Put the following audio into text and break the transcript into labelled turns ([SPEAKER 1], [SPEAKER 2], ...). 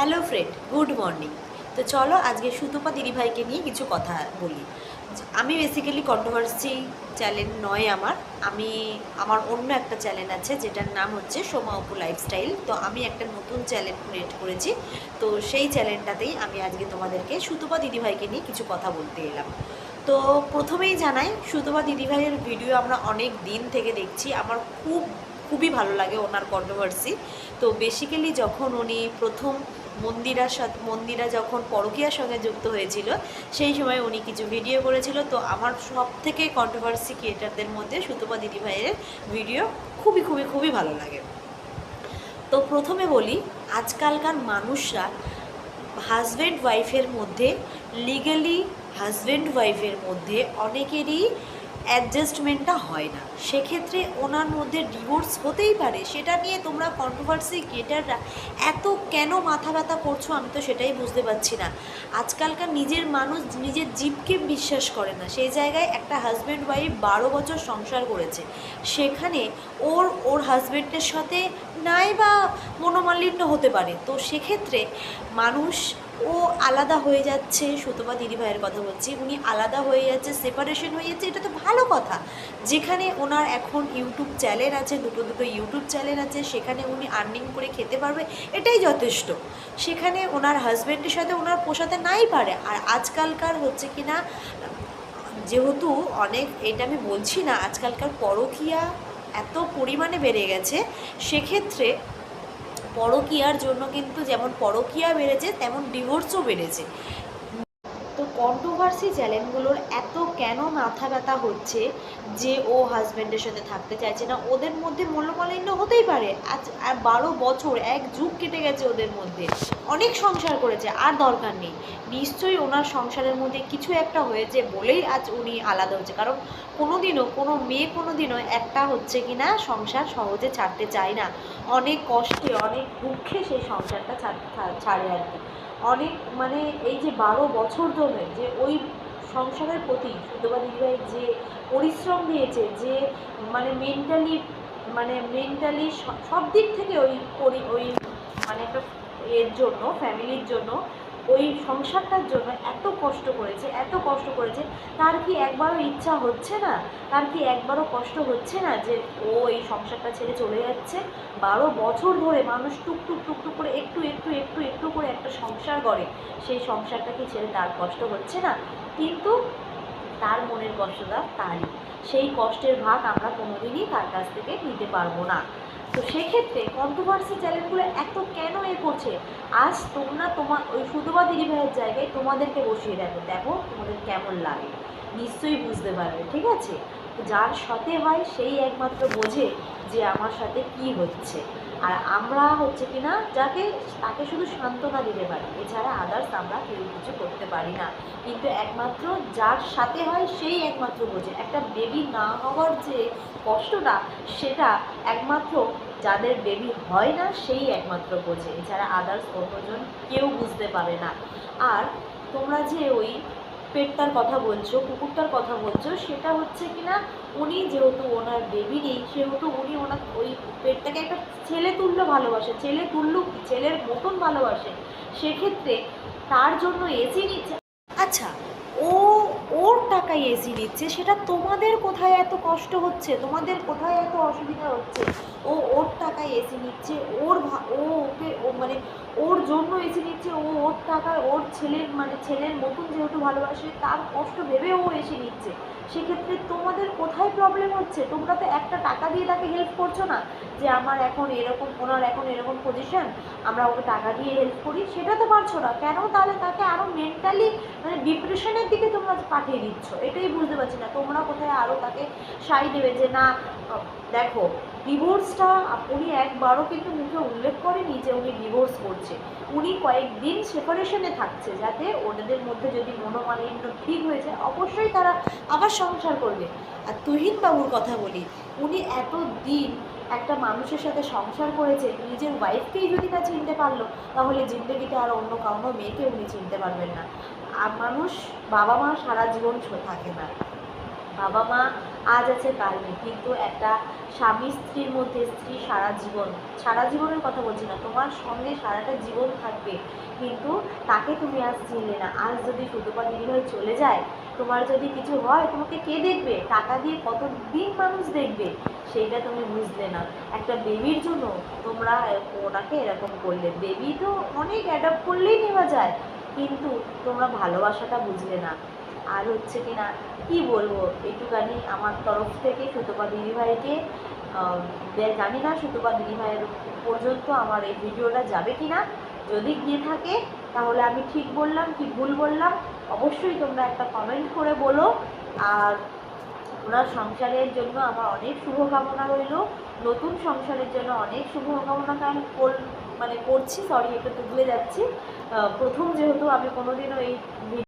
[SPEAKER 1] Hello friend, good morning. তো চলো আজকে সুতপা দিদিভাইকে নিয়ে কিছু কথা বলি। আমি বেসিক্যালি কন্ট্রোভার্সি চ্যানেল নয় আমার, আমি আমার অন্য একটা চ্যানেল আছে যেটার নাম হচ্ছে সোমা অপু লাইফস্টাইল তো আমি একটা নতুন চ্যানেল ক্রিয়েট করেছি, তো সেই চ্যানেলটাতেই আমি আজকে তোমাদেরকে সুতপা দিদিভাইকে নিয়ে কিছু কথা বলতে এলাম। তো প্রথমেই জানাই, সুতপা দিদিভাইয়ের ভিডিও আমরা অনেক দিন থেকে দেখছি, আমার খুব, খুবই ভালো লাগে ওনার কন্ট্রোভার্সি তো বেসিক্যালি যখন উনি প্রথম মন্দিরার সাথে, মন্দিরা যখন পরকীয়ার সঙ্গে যুক্ত হয়েছিল, সেই সময় উনি কিছু ভিডিও করেছিল। তো আমার সব থেকে কন্ট্রোভার্সি ক্রিয়েটারদের মধ্যে সুতপা দিদিভাইয়ের ভিডিও খুবই খুবই খুবই ভালো লাগে। তো প্রথমে বলি, আজকালকার মানুষরা হাজব্যান্ড ওয়াইফের মধ্যে লিগালি হাজব্যান্ড ওয়াইফের মধ্যে অনেকেরই অ্যাডজাস্টমেন্টটা হয় না। সেক্ষেত্রে ওনার মধ্যে ডিভোর্স হতেই পারে। সেটা নিয়ে তোমরা কন্ট্রোভার্সি ক্রিয়েটাররা এত কেন মাথা ব্যথা করছ আমি তো সেটাই বুঝতে পারছি না। আজকালকার নিজের মানুষ নিজের জীবকে বিশ্বাস করে না। সেই জায়গায় একটা হাজব্যান্ড ওয়াইফ বারো বছর সংসার করেছে। সেখানে ওর ওর হাজব্যান্ডের সাথে নাই বা মনোমালিন্য হতে পারে। তো সেক্ষেত্রে মানুষ ও আলাদা হয়ে যাচ্ছে, সুতপা দিদিভাইয়ের কথা বলছি, উনি আলাদা হয়ে যাচ্ছে সেপারেশন হয়ে যাচ্ছে, এটা তো ভালো কথা। যেখানে ওনার এখন ইউটিউব চ্যানেল আছে, দুটো দুটো ইউটিউব চ্যানেল আছে, সেখানে উনি আর্নিং করে খেতে পারবে, এটাই যথেষ্ট। সেখানে ওনার হাজব্যান্ডের সাথে ওনার পোষাতে নাই পারে। আর আজকালকার হচ্ছে কি না, যেহেতু অনেক, এটা আমি বলছি না, আজকালকার পরকীয়া এত পরিমাণে বেড়ে গেছে, সেক্ষেত্রে পরকীয়ার জন্য কিন্তু যেমন পরকীয়া বেড়েছে তেমন ডিভোর্সও বেড়েছে। কন্ট্রোভার্সি চ্যানেলগুলোর এত কেন মাথা ব্যথা হচ্ছে যে ও হাজব্যান্ডের সাথে থাকতে চাইছে না? ওদের মধ্যে মূল্যমালিন্য হতেই পারে। আজ আর বারো বছর, এক যুগ কেটে গেছে ওদের মধ্যে। অনেক সংসার করেছে, আর দরকার নেই। নিশ্চয়ই ওনার সংসারের মধ্যে কিছু একটা হয়েছে বলেই আজ উনি আলাদা হচ্ছে কারণ কোনোদিনও, কোনো মেয়ে কোনোদিনও একটা হচ্ছে কি না সংসার সহজে ছাড়তে চায় না। অনেক কষ্টে, অনেক দুঃখে সেই সংসারটা ছাড়- ছাড়ে আর কি। অনেক মানে এই যে বারো বছর ধরে যে ওই সংসারের প্রতি সুতবা দিদিভাই যে পরিশ্রম দিয়েছে, যে মানে মেন্টালি মানে মেন্টালি সব দিক থেকে ওই ওই মানে একটা এর জন্য ফ্যামিলির জন্য ওই সংসারটার জন্য এত কষ্ট করেছে, এত কষ্ট করেছে, তার কি একবারও ইচ্ছা হচ্ছে না? তার কি একবারও কষ্ট হচ্ছে না যে ও এই সংসারটা ছেড়ে চলে যাচ্ছে? বারো বছর ধরে মানুষ টুকটুক টুকটুক করে একটু একটু একটু একটু করে একটা সংসার করে সেই সংসারটা কি ছেড়ে তার কষ্ট হচ্ছে না? কিন্তু তার মনের কষ্টটা তারই। সেই কষ্টের ভাগ আমরা কোনোদিনই তার কাছ থেকে নিতে পারব না। তো সেক্ষেত্রে কন্ট্রোভার্সি চ্যানেলগুলো এত কেন এ করছে? আজ তোমরা তোমার ওই সুতবা দিদিভাইয়ের জায়গায় তোমাদেরকে বসিয়ে দেখো দেখো তোমাদের কেমন লাগে। নিশ্চয়ই বুঝতে পারবে, ঠিক আছে? যার সাথে হয় সেই একমাত্র বোঝে যে আমার সাথে কি হচ্ছে। আর আমরা হচ্ছে কি না যাকে, তাকে শুধু সান্ত্বনা দিতে পারি। এছাড়া আদার্স আমরা কেউ কিছু করতে পারি না। কিন্তু একমাত্র যার সাথে হয় সেই একমাত্র বোঝে। একটা বেবি না হওয়ার যে কষ্টটা, সেটা একমাত্র যাদের বেবি হয় না, সেই একমাত্র বোঝে। এছাড়া আদার্স অন্যজন কেউ বুঝতে পারে না। আর তোমরা যে ওই পেটটার কথা বলছো, কুকুরটার কথা বলছো, সেটা হচ্ছে কি না উনি যেহেতু ওনার বেবি নেই, সেহেতু উনি ওনার ওই পেটটাকে একটা ছেলে তুল্য ভালোবাসে, ছেলে তুল্য কি, ছেলের মতন ভালোবাসে। সেক্ষেত্রে তার জন্য এসি নিচ্ছে। আচ্ছা টাকায় এসি দিচ্ছে সেটা তোমাদের কোথায় এত কষ্ট হচ্ছে? তোমাদের কোথায় এত অসুবিধা হচ্ছে? ও ওর টাকায় এসি নিচ্ছে, ওর ও ওকে, ও মানে ওর জন্য এসি নিচ্ছে, ও ওর টাকায়, ওর ছেলের মানে ছেলের মতন যেহেতু ভালোবাসে, তার কষ্ট ভেবে ও এসে নিচ্ছে। সেক্ষেত্রে তোমাদের কোথায় প্রবলেম হচ্ছে? তোমরা তো একটা টাকা দিয়ে তাকে হেল্প করছ না যে আমার এখন এরকম, ওনার এখন এরকম পজিশন আমরা ওকে টাকা দিয়ে হেল্প করি, সেটা তো পারছ না। কেন তাহলে তাকে আরও মেন্টালি মানে ডিপ্রেশনের দিকে তোমরা পাঠিয়ে দিচ্ছ? এটাই বুঝতে পারছি না। তোমরা কোথায় আরও তাকে সাই দেবে যে না দেখো ডিভোর্সটা উনি একবারও কিন্তু মুখে উল্লেখ করেনি যে উনি ডিভোর্স করছে। উনি কয়েকদিন সেপারেশনে থাকছে যাতে ওনাদের মধ্যে যদি মনোমালিন্য ঠিক হয়েছে অবশ্যই তারা আবার সংসার করবে। আর তুহিন বাবুর কথা বলি, উনি এত দিন একটা মানুষের সাথে সংসার করেছে নিজের ওয়াইফকেই যদি না চিনতে পারল, তাহলে জিন্দগিতে আর অন্য কাউনো মেয়েকে উনি চিনতে পারবেন না। আর মানুষ বাবা মা সারা জীবন থাকে না। বাবা মা আজ আছে কাল নেই কিন্তু একটা স্বামী স্ত্রীর মধ্যে স্ত্রী সারা জীবন। সারা জীবনের কথা বলছি না, তোমার সঙ্গে সারাটা জীবন থাকবে, কিন্তু তাকে তুমি আজ চিনলে না। আজ যদি সুতপা দিদিভাই চলে যায়, তোমার যদি কিছু হয়, তোমাকে কে দেখবে? টাকা দিয়ে কত দিন মানুষ দেখবে? সেইটা তুমি বুঝলে না। একটা বেবির জন্য তোমরা ওনাকে এরকম করলে। বেবি তো অনেক অ্যাডাপ্ট করলেই নেওয়া যায়, কিন্তু তোমরা ভালোবাসাটা বুঝলে না। আর হচ্ছে কি না কী বলব? একটুখানি আমার তরফ থেকে সুতপা দিদিভাইকে জানি না সুতপা দিদিভাইয়ের পর্যন্ত আমার এই ভিডিওটা যাবে কি না যদি গিয়ে থাকে, তাহলে আমি ঠিক বললাম, কি ভুল বললাম, অবশ্যই তোমরা একটা কমেন্ট করে বলো। আর ওনার সংসারের জন্য আমার অনেক শুভকামনা রইল। নতুন সংসারের জন্য অনেক শুভকামনা আমি মানে করছি সরি একটু তুলে যাচ্ছি। প্রথম যেহেতু আমি কোনোদিনও এই